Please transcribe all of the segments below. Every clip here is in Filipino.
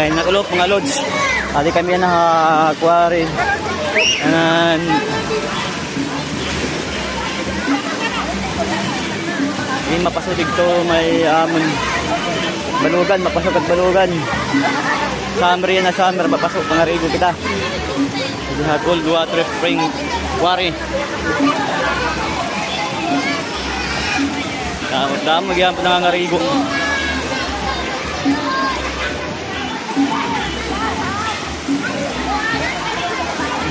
Ay, natulog mga lods. Adi kami na aquari. And May mapasok dito, may amon balugan, mapasok at balugan. Summer yan na summer, mapasok, pangarigo kita. Ito ha, cold water spring quarry. Damo, damo, nagyan po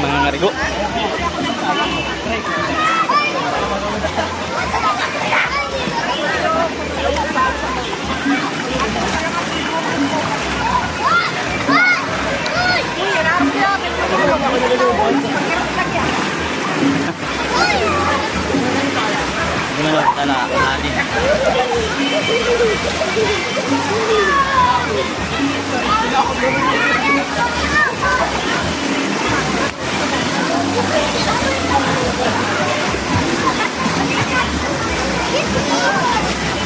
nangangarigo. Mga ngarigo. Gimana lo? Tala, ani.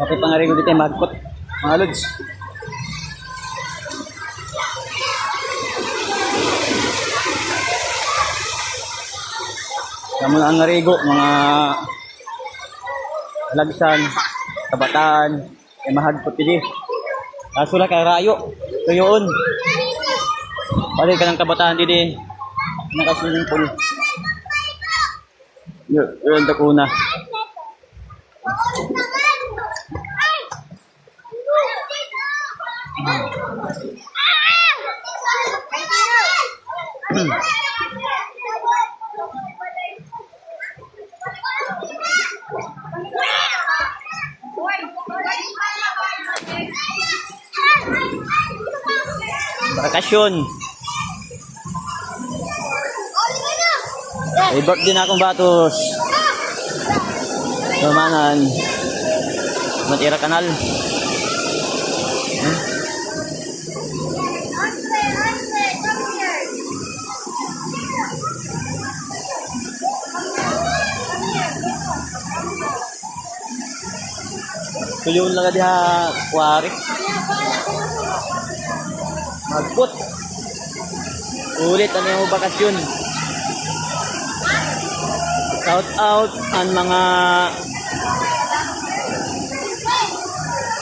Okay, pangarigo dito yung magkot. Mga lods. Kamu na ang ngarigo, mga lagsan, kabataan, ay mahagpot dito. Kaso lang karayo, tuyoon. Balik ka ng kabataan dito. Nakasiling pool. Yun, yun, dakuna. Bakasyon. May birthday na akong batos. Tumanan. Matira kanal. Hmm? Tuyon lang diha, kwari. Magput. Ulit ano yung bakasyon. Shout out ang mga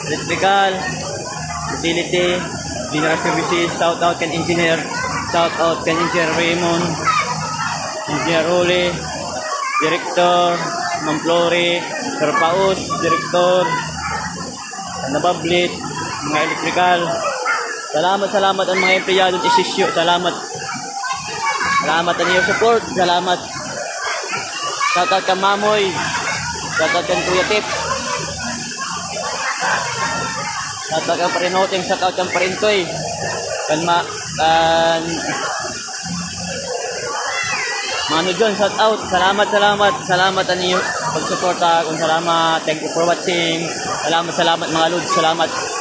electrical, utility, general services, shout out kan engineer, shout out kan engineer Raymond, engineer Uli, director, Ma'am Flori, Sir Paus, director, nabablit, mga electrical, Salamat, salamat ang mga empleyado ng Isisyo. Salamat. Salamat ang iyong support. Salamat. Shoutout ka Mamoy. Shoutout ka Kuya Tip. Shoutout ka Parinoting. Shoutout ka Parintoy. Kan ma... Kan... Mano John, shout out. Salamat, salamat. Salamat ang iyong pagsuporta. Kung salamat. Thank you for watching. Salamat, salamat mga lods. Salamat.